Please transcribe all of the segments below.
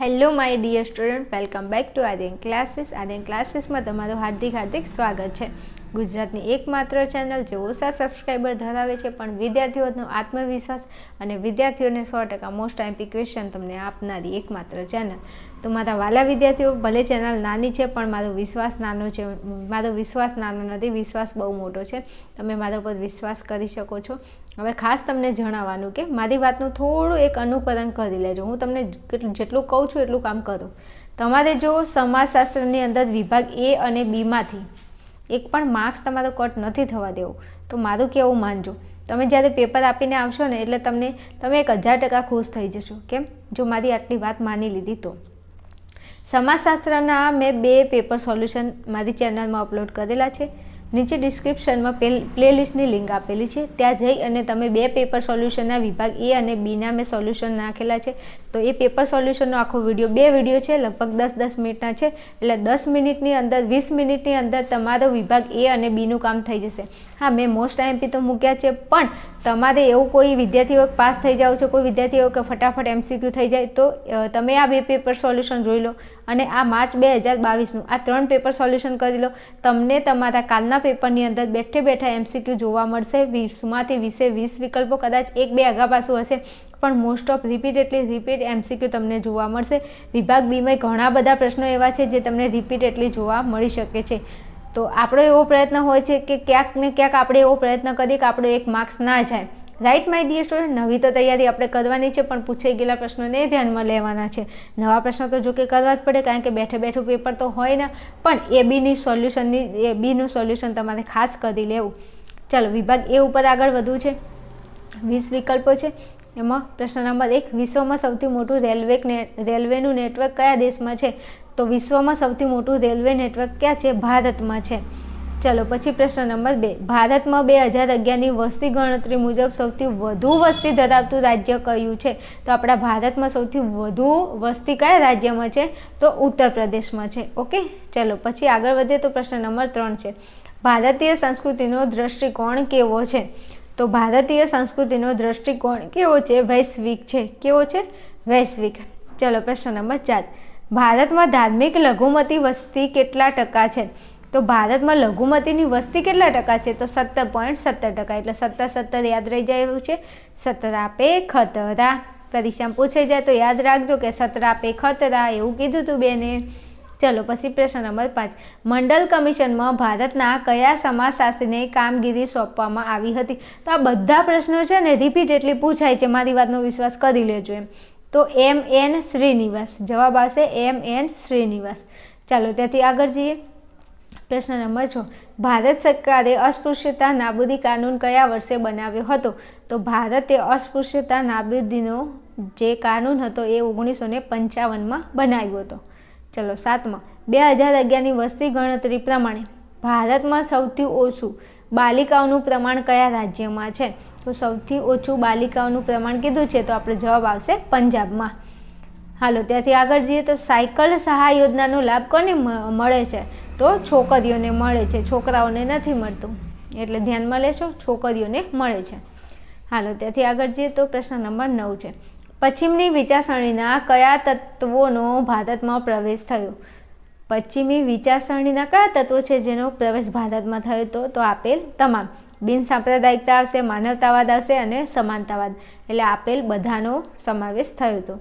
Hello my dear student welcome back to Aryan classes Aryan ક્લાસીસમાં તમારું હાર્દિક હાર્દિક સ્વાગત છે. ગુજરાતની એકમાત્ર ચેનલ જે ઓછા સબસ્ક્રાઈબર ધરાવે છે, પણ વિદ્યાર્થીઓનો આત્મવિશ્વાસ અને વિદ્યાર્થીઓને સો ટકા મોસ્ટ આઈમ્પી ક્વેશ્ચન તમને આપનારી એકમાત્ર ચેનલ તો મારા વાલા વિદ્યાર્થીઓ, ભલે ચેનલ નાની છે, પણ મારો વિશ્વાસ નાનો છે, મારો વિશ્વાસ નાનો નથી, વિશ્વાસ બહુ મોટો છે. તમે મારા પર વિશ્વાસ કરી શકો છો. હવે ખાસ તમને જણાવવાનું કે મારી વાતનું થોડું એક અનુકરણ કરી લેજો. હું તમને જેટલું કહું છું એટલું કામ કરું. તમારે જો સમાજશાસ્ત્રની અંદર વિભાગ એ અને બીમાંથી એક પણ માર્ક્સ તમારો કટ નથી થવા દેવો. તો મારું કેવું માનજો? તમે જ્યારે પેપર આપીને આવશો ને, એટલે તમને, તમે એક હજાર ટકા ખુશ થઈ જશો. કેમ? જો મારી આટલી વાત માની લીધી તો. સમાજશાસ્ત્રના મેં બે પેપર સોલ્યુશન મારી ચેનલમાં અપલોડ કરેલા છે. નીચે ડિસ્ક્રિપ્શનમાં પ્લેલિસ્ટની લિંક આપેલી છે. ત્યાં જઈ અને તમે બે પેપર સોલ્યુશનના વિભાગ એ અને બીના મેં સોલ્યુશન નાખેલા છે. તો એ પેપર સોલ્યુશનનો આખો વીડિયો બે વીડિયો છે, લગભગ દસ દસ મિનિટના છે. એટલે દસ મિનિટની અંદર, વીસ મિનિટની અંદર તમારો વિભાગ એ અને બીનું કામ થઈ જશે. હા, મેં મોસ્ટ આઈએમપી તો મૂક્યા છે, પણ તમારે એવું કોઈ વિદ્યાર્થીઓ પાસ થઈ જાઓ છો, કોઈ વિદ્યાર્થીઓ કે ફટાફટ એમસીક્યુ થઈ જાય, તો તમે આ બે પેપર સોલ્યુશન જોઈ લો. અને આ માર્ચ બે હજાર બાવીસનું આ ત્રણ પેપર સોલ્યુશન કરી લો. તમને તમારા કાલના પેપરની અંદર બેઠે બેઠા એમસીક્યુ જોવા મળશે. વીસમાંથી વીસે વીસ વિકલ્પો કદાચ એક બે આગા પાસું હશે. પણ મોસ્ટ ઓફ રિપીટ એટલે રિપીટ એમસીક્યુ તમને જોવા મળશે. વિભાગ બીમાં ઘણા બધા પ્રશ્નો એવા છે જે તમને રિપીટ એટલી જોવા મળી શકે છે. તો આપણો એવો પ્રયત્ન હોય છે કે ક્યાંક ને ક્યાંક આપણે એવો પ્રયત્ન કરીએ કે આપણો એક માર્ક્સ ના જાય. રાઈટ માય ડિયર સ્ટુડન્ટ નવી તો તૈયારી આપણે કરવાની છે, પણ પૂછાઈ ગયેલા પ્રશ્નોને ધ્યાનમાં લેવાના છે. નવા પ્રશ્નો તો જો કે કરવા જ પડે, કારણ કે બેઠે બેઠું પેપર તો હોય ને. પણ એ બીની સોલ્યુશનની એ બીનું સોલ્યુશન તમારે ખાસ કરી લેવું. ચાલો, વિભાગ એ ઉપર આગળ વધવું છે. વીસ વિકલ્પો છે. એમાં પ્રશ્ન નંબર એક, વિશ્વમાં સૌથી મોટું રેલવે રેલવેનું નેટવર્ક કયા દેશમાં છે? તો વિશ્વમાં સૌથી મોટું રેલવે નેટવર્ક ક્યાં છે? ભારતમાં છે. ચલો, પછી પ્રશ્ન નંબર બે. ભારતમાં બે હજાર અગિયારની વસ્તી ગણતરી મુજબ સૌથી વધુ વસ્તી ધરાવતું રાજ્ય કયું છે? તો આપણા ભારતમાં સૌથી વધુ વસ્તી કયા રાજ્યમાં છે? તો ઉત્તર પ્રદેશમાં છે. ઓકે? ચલો, પછી આગળ વધીએ તો પ્રશ્ન નંબર ત્રણ છે. ભારતીય સંસ્કૃતિનો દ્રષ્ટિકોણ કેવો છે? તો ભારતીય સંસ્કૃતિનો દ્રષ્ટિકોણ કેવો છે? વૈશ્વિક છે. કેવો છે? વૈશ્વિક. ચલો પ્રશ્ન નંબર ચાર. ભારતમાં ધાર્મિક લઘુમતી વસ્તી કેટલા ટકા છે? તો ભારતમાં લઘુમતીની વસ્તી કેટલા ટકા છે? તો સત્તર પોઈન્ટ સત્તર ટકા. એટલે સત્તર સત્તર યાદ રહી જાય એવું છે સતરાપે ખતરા. પરીક્ષામાં પૂછાઈ જાય તો યાદ રાખજો કે સતરાપે ખતરા. એવું કીધું હતું બેને. ચલો પછી પ્રશ્ન નંબર પાંચ. મંડલ કમિશનમાં ભારતના કયા સમાજશાસ્ત્રીને કામગીરી સોંપવામાં આવી હતી? તો આ બધા પ્રશ્નો છે ને રિપીટ એટલી પૂછાય છે, મારી વાતનો વિશ્વાસ કરી લેજો એમ. તો એમ એન શ્રીનિવાસ, જવાબ આવશે એમ એન શ્રીનિવાસ. ચાલો ત્યાંથી આગળ જઈએ. પ્રશ્ન નંબર છ. ભારત સરકારે અસ્પૃશ્યતા નાબૂદી કાનૂન કયા વર્ષે બનાવ્યો હતો? તો ભારતે અસ્પૃશ્યતા નાબૂદીનો જે કાનૂન હતો એ ઓગણીસો ને પંચાવનમાં બનાવ્યો હતો. ચલો સાતમાં. બે હજાર અગિયારની વસ્તી ગણતરી પ્રમાણે ભારતમાં સૌથી ઓછું બાલિકાઓનું પ્રમાણ કયા રાજ્યમાં છે? તો સૌથી ઓછું બાલિકાઓનું પ્રમાણ કીધું છે તો આપણે જવાબ આવશે પંજાબમાં. હાલો, ત્યાંથી આગળ જઈએ તો સાયકલ સહાય યોજનાનો લાભ કોને મળે છે? તો છોકરીઓને મળે છે. છોકરાઓને નથી મળતું. એટલે ધ્યાનમાં લેશો, છોકરીઓને મળે છે. હાલો, ત્યાંથી આગળ જઈએ તો પ્રશ્ન નંબર નવ છે. પશ્ચિમની વિચારસરણીના કયા તત્વોનો ભારતમાં પ્રવેશ થયો? પશ્ચિમી વિચારસરણીના કયા તત્વો છે જેનો પ્રવેશ ભારતમાં થયો તો તો આપેલ તમામ. બિન સાંપ્રદાયિકતા આવશે, માનવતાવાદ આવશે અને સમાનતાવાદ. એટલે આપેલ બધાનો સમાવેશ થયો હતો.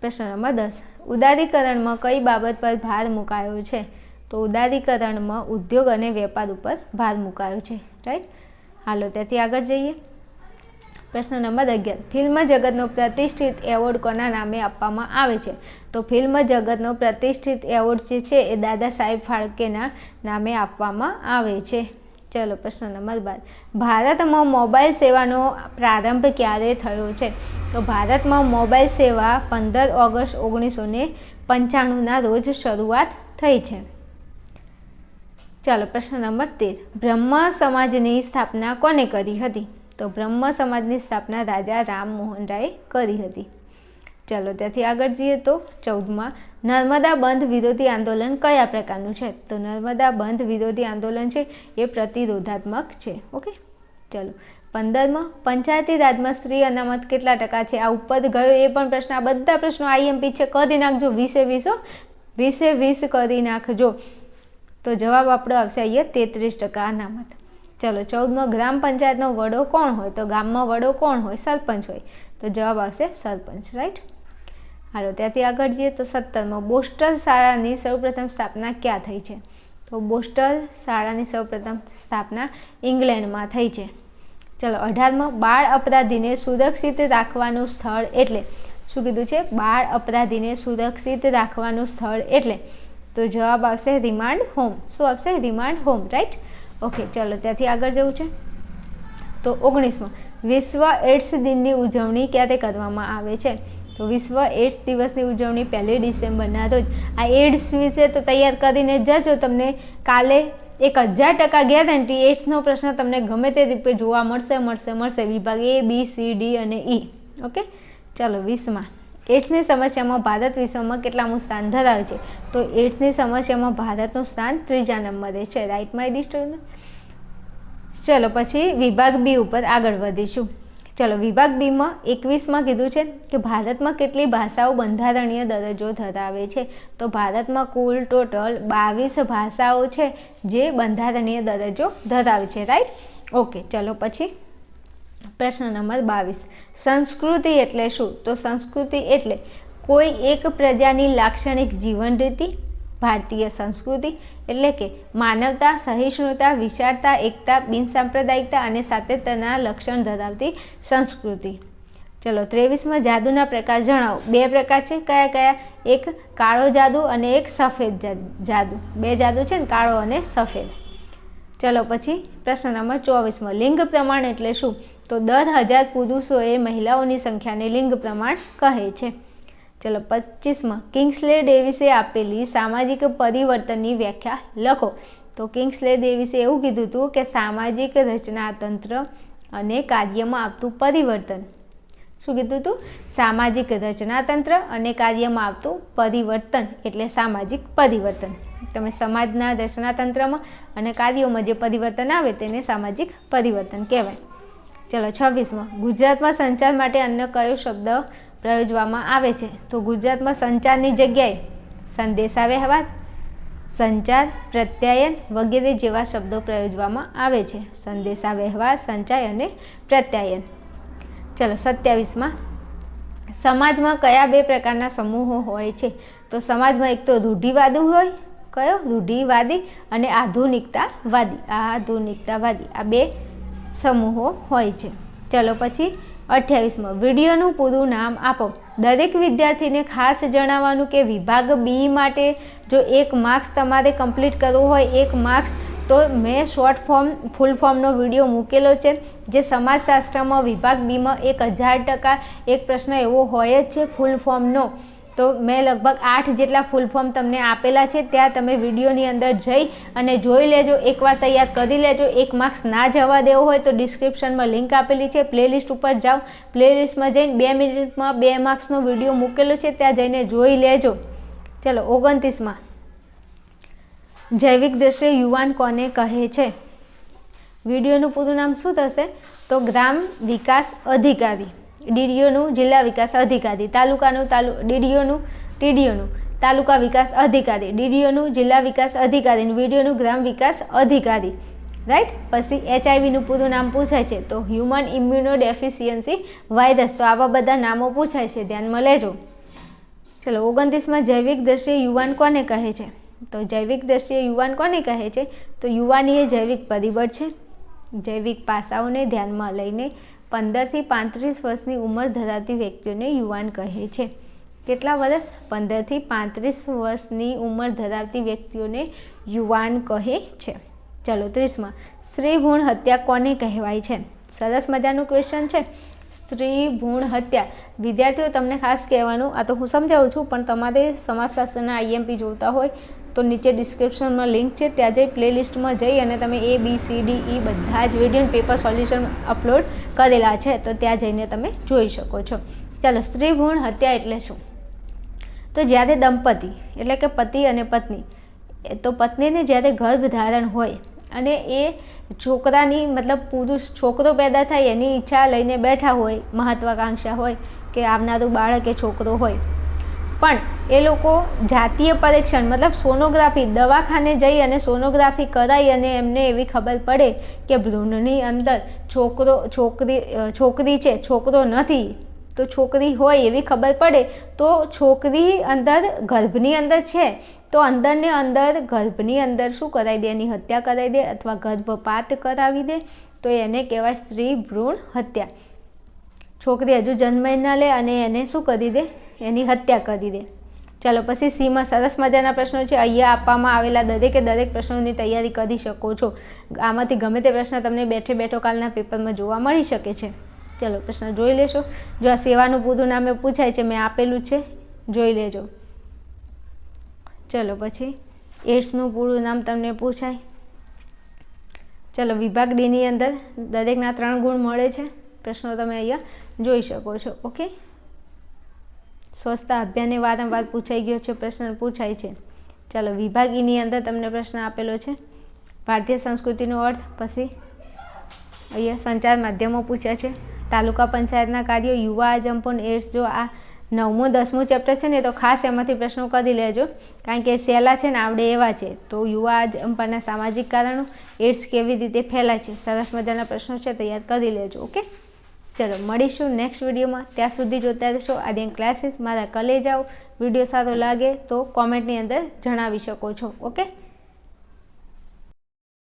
પ્રશ્ન નંબર દસ. ઉદારીકરણમાં કઈ બાબત પર ભાર મુકાયો છે? તો ઉદારીકરણમાં ઉદ્યોગ અને વેપાર ઉપર ભાર મુકાયો છે. રાઈટ? હાલો, ત્યાંથી આગળ જઈએ. પ્રશ્ન નંબર અગિયાર. ફિલ્મ જગતનો પ્રતિષ્ઠિત એવોર્ડ કોના નામે આપવામાં આવે છે? તો ફિલ્મ જગતનો પ્રતિષ્ઠિત એવોર્ડ જે છે એ દાદા સાહેબ ફાળકેના નામે આપવામાં આવે છે. ચલો, પ્રશ્ન નંબર બાર. ભારતમાં મોબાઈલ સેવાનો પ્રારંભ ક્યારે થયો છે? તો ભારતમાં મોબાઈલ સેવા પંદર ઓગસ્ટ ઓગણીસો ને પંચાણુંના રોજ શરૂઆત થઈ છે. ચાલો, પ્રશ્ન નંબર તેર. બ્રહ્મ સમાજની સ્થાપના કોને કરી હતી? તો બ્રહ્મ સમાજની સ્થાપના રાજા રામમોહન રાયે કરી હતી. ચાલો ત્યાંથી આગળ જઈએ તો ચૌદમાં, નર્મદા બંધ વિરોધી આંદોલન કયા પ્રકારનું છે? તો નર્મદા બંધ વિરોધી આંદોલન છે એ પ્રતિરોધાત્મક છે, ઓકે? ચલો, પંદરમાં, પંચાયતી રાજમાં સ્ત્રી અનામત કેટલા ટકા છે? આ ઉપર ગયો એ પણ પ્રશ્ન, આ બધા પ્રશ્નો આઈએમપી છે, કરી નાખજો વીસે વીસો વીસે વીસ કરી નાખજો. તો જવાબ આપણો આવશે અહીંયા તેત્રીસ ટકા અનામત. ચલો, ચૌદમાં ગ્રામ પંચાયતનો વડો કોણ હોય? તો ગામમાં વડો કોણ હોય? સરપંચ હોય. તો જવાબ આવશે સરપંચ રાઈટ હાલો, ત્યાંથી આગળ જઈએ તો સત્તરમાં. બોસ્ટલ શાળાની સૌપ્રથમ સ્થાપના ક્યાં થઈ છે? તો બોસ્ટલ શાળાની સૌપ્રથમ સ્થાપના ઇંગ્લેન્ડમાં થઈ છે. ચલો, અઢારમાં. બાળ અપરાધીને સુરક્ષિત રાખવાનું સ્થળ એટલે? શું કીધું છે? બાળ અપરાધીને સુરક્ષિત રાખવાનું સ્થળ એટલે? તો જવાબ આવશે રિમાન્ડ હોમ. શું આવશે? રિમાન્ડ હોમ રાઈટ ઓકે, ચાલો ત્યાંથી આગળ જવું છે. તો ઓગણીસમાં, વિશ્વ એડ્સ દિનની ઉજવણી ક્યારે કરવામાં આવે છે? તો વિશ્વ એડ્સ દિવસની ઉજવણી પહેલી ડિસેમ્બરના રોજ. આ એડ્સ વિશે તો તૈયાર કરીને જજો તમને. કાલે એક હજાર ટકા ગેરંટી એડ્સનો પ્રશ્ન તમને ગમે તે રીતે જોવા મળશે મળશે મળશે. વિભાગ એ, બી, સી, ડી અને ઈ. ઓકે? ચાલો, વીસમાં. એડ્સની સમસ્યામાં ભારત વિશ્વમાં કેટલામું સ્થાન ધરાવે છે? તો એડ્સની સમસ્યામાં ભારતનું સ્થાન ત્રીજા નંબરે છે. રાઈટ માય ડિસ્ટર્ન ચલો, પછી વિભાગ બી ઉપર આગળ વધીશું. ચલો, વિભાગ બીમાં એકવીસમાં કીધું છે કે ભારતમાં કેટલી ભાષાઓ બંધારણીય દરજ્જો ધરાવે છે? તો ભારતમાં કુલ ટોટલ બાવીસ ભાષાઓ છે જે બંધારણીય દરજ્જો ધરાવે છે. રાઈટ ઓકે ચલો, પછી પ્રશ્ન નંબર બાવીસ. સંસ્કૃતિ એટલે શું? તો સંસ્કૃતિ એટલે કોઈ એક પ્રજાની લાક્ષણિક જીવન રીતિ ભારતીય સંસ્કૃતિ એટલે કે માનવતા, સહિષ્ણુતા, વિશાળતા, એકતા, બિનસાંપ્રદાયિકતા અને સાતત્યના લક્ષણ ધરાવતી સંસ્કૃતિ. ચલો ત્રેવીસમાં જાદુના પ્રકાર જણાવો. બે પ્રકાર છે. કયા કયા? એક કાળો જાદુ અને એક સફેદ જાદુ. બે જાદુ છે ને, કાળો અને સફેદ. ચલો પછી પ્રશ્ન નંબર ચોવીસમાં લિંગ પ્રમાણ એટલે શું? તો દર હજાર પુરુષોએ મહિલાઓની સંખ્યાને લિંગ પ્રમાણ કહે છે. ચલો પચીસમાં કિંગ્સલે ડેવિસે આપેલી સામાજિક પરિવર્તનની વ્યાખ્યા લખો. તો કિંગ્સલે ડેવિસે એવું કીધું હતું કે સામાજિક રચનાતંત્ર અને કાર્યમાં આવતું પરિવર્તન. શું કીધું હતું? સામાજિક રચનાતંત્ર અને કાર્યમાં આવતું પરિવર્તન એટલે સામાજિક પરિવર્તન. તમે સમાજના રચનાતંત્રમાં અને કાર્યોમાં જે પરિવર્તન આવે તેને સામાજિક પરિવર્તન કહેવાય. ચલો છવ્વીસમાં. ગુજરાતમાં સંચાર માટે અન્ય કયો શબ્દ પ્રયોજવામાં આવે છે? તો ગુજરાતમાં સંચારની જગ્યાએ સંદેશા વ્યવહાર સંચાર, પ્રત્યાયન વગેરે જેવા શબ્દો પ્રયોજવામાં આવે છે. સંદેશા વ્યવહાર સંચાર અને પ્રત્યાયન. ચલો સત્યાવીસમાં. સમાજમાં કયા બે પ્રકારના સમૂહો હોય છે? તો સમાજમાં એક તો રૂઢિવાદી હોય કયો? રૂઢિવાદી અને આધુનિકતાવાદી. આધુનિકતાવાદી, આ બે સમૂહો હોય છે. ચલો પછી અઠ્યાવીસમાં. વિડીયોનું પૂરું નામ આપો. દરેક વિદ્યાર્થીને ખાસ જણાવવાનું કે વિભાગ બી માટે જો એક માર્ક્સ તમારે કમ્પ્લીટ કરવું હોય, એક માર્ક્સ, તો મેં શોર્ટ ફોર્મ, ફૂલ ફોર્મનો વીડિયો મૂકેલો છે, જે સમાજશાસ્ત્રમાં વિભાગ બીમાં એક હજાર ટકા એક પ્રશ્ન એવો હોય જ છે ફૂલ ફોર્મનો. તો મેં લગભગ આઠ જેટલા ફૂલ ફોર્મ તમને આપેલા છે. ત્યાં તમે વિડીયોની અંદર જઈ અને જોઈ લેજો. એકવાર તૈયાર કરી લેજો. એક માર્ક્સ ના જવા દેવો હોય તો ડિસ્ક્રિપ્શનમાં લિંક આપેલી છે. પ્લેલિસ્ટ ઉપર જાઓ. પ્લેલિસ્ટમાં જઈને બે મિનિટમાં બે માર્ક્સનો વીડિયો મૂકેલો છે. ત્યાં જઈને જોઈ લેજો. ચલો, ઓગણત્રીસમાં. જૈવિક દ્રશ્ય યુવાન કોને કહે છે? વિડીયોનું પૂરું નામ શું થશે? તો ગ્રામ વિકાસ અધિકારી. ડીડીઓનું જિલ્લા વિકાસ અધિકારી, તાલુકાનું તાલુ, ડીડીઓનું, ટીડીઓનું તાલુકા વિકાસ અધિકારી, ડીડીઓનું જિલ્લા વિકાસ અધિકારી વીડીઓનું ગ્રામ વિકાસ અધિકારી. રાઈટ પછી એચઆઈવીનું પૂરું નામ પૂછાય છે. તો હ્યુમન ઇમ્યુનો ડેફિશિયન્સી વાયરસ તો આવા બધા નામો પૂછાય છે. ધ્યાનમાં લેજો. ચલો, ઓગણત્રીસમાં જૈવિક દ્રશ્ય યુવાન કોને કહે છે? તો જૈવિક દ્રશ્ય યુવાન કોને કહે છે? તો યુવાની એ જૈવિક પરિબળ છે. જૈવિક પાસાઓને ધ્યાનમાં લઈને પંદરથી પાંત્રીસ વર્ષની ઉંમર ધરાવતી વ્યક્તિઓને યુવાન કહે છે. કેટલા વર્ષ? પંદરથી પાંત્રીસ વર્ષની ઉંમર ધરાવતી વ્યક્તિઓને યુવાન કહે છે. ચલો ત્રીસમાં. સ્ત્રી ભૂણ હત્યા કોને કહેવાય છે? સરસ મજાનું ક્વેશ્ચન છે. સ્ત્રી ભૂણ હત્યા. વિદ્યાર્થીઓ, તમને ખાસ કહેવાનું, આ તો હું સમજાવું છું, પણ તમારે સમાજશાસ્ત્રના આઈએમપી જોતા હોય તો નીચે ડિસ્ક્રિપ્શનમાં લિંક છે, ત્યાં જઈ પ્લેલિસ્ટમાં જઈ અને તમે એ બી સી ડી ઈ બધા જ વીડિયો પેપર સોલ્યુશન અપલોડ કરેલા છે. તો ત્યાં જઈને તમે જોઈ શકો છો. ચાલો સ્ત્રી ભૂણ હત્યા એટલે શું? તો જ્યારે દંપતી, એટલે કે પતિ અને પત્ની, તો પત્નીને જ્યારે ગર્ભ ધારણ હોય અને એ છોકરાની, મતલબ પુરુષ, છોકરો પેદા થાય એની ઈચ્છા લઈને બેઠા હોય, મહત્વાકાંક્ષા હોય કે આવનારું બાળક એ છોકરો હોય પણ એ લોકો જાતીય પરીક્ષણ, મતલબ સોનોગ્રાફી, દવાખાને જઈ અને સોનોગ્રાફી કરાવી અને એમને એવી ખબર પડે કે ભ્રૂણની અંદર છોકરો, છોકરી છોકરી છે, છોકરો નથી, તો છોકરી હોય એવી ખબર પડે, તો છોકરી અંદર ગર્ભની અંદર છે, તો અંદરને અંદર ગર્ભની અંદર શું કરાવી દે? એની હત્યા કરાવી દે અથવા ગર્ભપાત કરાવી દે? તો એને કહેવાય સ્ત્રી ભ્રૂણ હત્યા. છોકરી હજુ જન્મ ના લે અને એને શું કરી દે? એની હત્યા કરી દે. ચાલો, પછી સીમાં સરસ મજાના પ્રશ્નો છે. અહીંયા આપવામાં આવેલા દરેકે દરેક પ્રશ્નોની તૈયારી કરી શકો છો. આમાંથી ગમે તે પ્રશ્ન તમને બેઠે બેઠો કાલના પેપરમાં જોવા મળી શકે છે. ચાલો, પ્રશ્ન જોઈ લેશો. જો આ સેવાનું પૂરું નામે પૂછાય છે, મેં આપેલું છે, જોઈ લેજો. ચલો, પછી એડ્સનું પૂરું નામ તમને પૂછાય. ચલો, વિભાગ ડીની અંદર દરેકના ત્રણ ગુણ મળે છે. પ્રશ્નો તમે અહીંયા જોઈ શકો છો, ઓકે? સ્વચ્છતા અભિયાનને વારંવાર પૂછાઈ ગયો છે, પ્રશ્ન પૂછાય છે. ચાલો વિભાગ ઈની અંદર તમને પ્રશ્ન આપેલો છે. ભારતીય સંસ્કૃતિનો અર્થ, પછી અહીંયા સંચાર માધ્યમો પૂછ્યા છે. તાલુકા પંચાયતના કાર્યો, યુવા આજંપન એડ્સ, જો આ નવમું, દસમું ચેપ્ટર છે ને, તો ખાસ એમાંથી પ્રશ્નો કરી લેજો. કારણ કે સહેલા છે ને, આવડે એવા છે. તો યુવા આજંપાના સામાજિક કારણો, એડ્સ કેવી રીતે ફેલાય છે? સરસ મજાના પ્રશ્નો છે તૈયાર કરી લેજો, ઓકે? ચલો, મળીશું નેક્સ્ટ વિડીયોમાં ત્યાં સુધી જોતા રહેશો. આર્યન ક્લાસીસ મારા કલે જાઓ વીડિયો સારો લાગે તો કોમેન્ટની અંદર જણાવી શકો છો. ઓકે